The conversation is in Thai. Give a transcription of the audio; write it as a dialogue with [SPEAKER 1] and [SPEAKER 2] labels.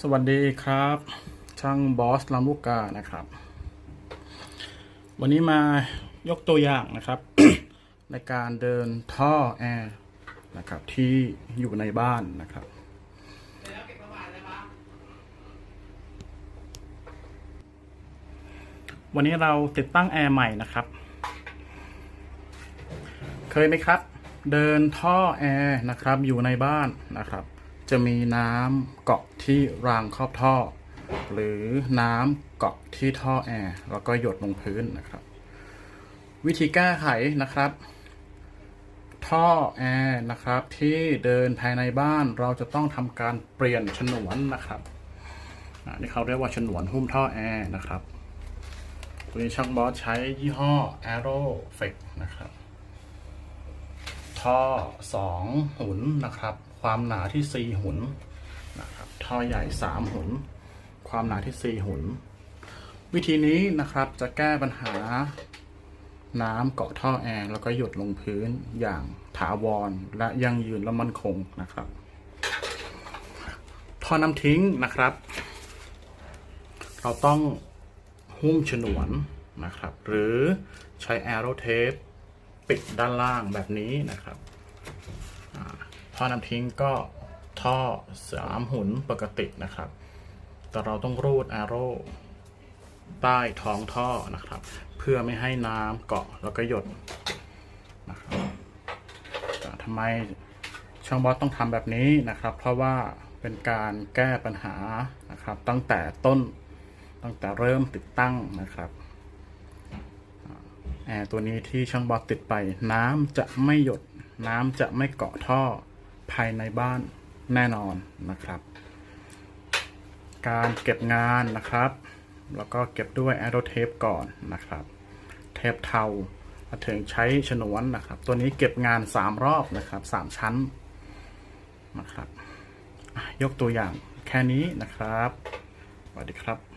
[SPEAKER 1] สวัสดีครับ ช่างบอสลำลูกกานะครับ วันนี้มายกตัวอย่างนะครับ ในการเดินท่อแอร์นะครับ ที่อยู่ในบ้านนะครับ วันนี้เราติดตั้งแอร์ใหม่นะครับ เคยไหมครับ เดินท่อแอร์นะครับอยู่ในบ้านนะครับ จะมีน้ำเกาะที่รางครอบท่อ หรือน้ำเกาะที่ท่อแอร์แล้วก็หยดลงพื้นนะครับ วิธีแก้ไขนะครับ ท่อแอร์นะครับที่เดินภายในบ้านเราจะต้องทำการเปลี่ยนฉนวนนะครับอ่านี่เขาเรียกว่าฉนวนหุ้มท่อแอร์นะครับตัวนี้ช่างบอสใช้ยี่ห้อ Aeroflex นะครับ ท่อสองหุนนะครับ ความหนาที่สี่หุนนะครับท่อใหญ่สามหุน ความหนาที่สี่หุน วิธีนี้นะครับจะแก้ปัญหาน้ำเกาะท่อแอร์แล้วก็หยดลงพื้นอย่างถาวรและยั่งยืนและมั่นคงนะครับท่อน้ำทิ้งนะครับ เราต้องหุ้มฉนวนนะครับ หรือใช้แอโรเทปปิดด้านล่างแบบนี้นะครับ ท่อน้ำทิ้งก็ท่อสามหุนปกตินะครับ แต่เราต้องรูดแอโร่ใต้ท้องท่อนะครับ เพื่อไม่ให้น้ำเกาะแล้วก็หยดนะครับทำไมช่างบอสต้องทำแบบนี้นะครับ เพราะว่าเป็นการแก้ปัญหานะครับ ตั้งแต่ต้นตั้งแต่เริ่มติดตั้งนะครับแอร์ตัวนี้ที่ช่างบอสติดไป น้ำจะไม่หยดน้ำจะไม่เกาะท่อ ภายในบ้านแน่นอนนะครับ การเก็บงานนะครับ แล้วก็เก็บด้วยแอโรเทปก่อนนะครับ เทปเทามาถึงใช้ฉนวนนะครับ ตัวนี้เก็บงาน 3 รอบนะครับ 3 ชั้นนะครับ ยกตัวอย่างแค่นี้นะครับสวัสดีครับ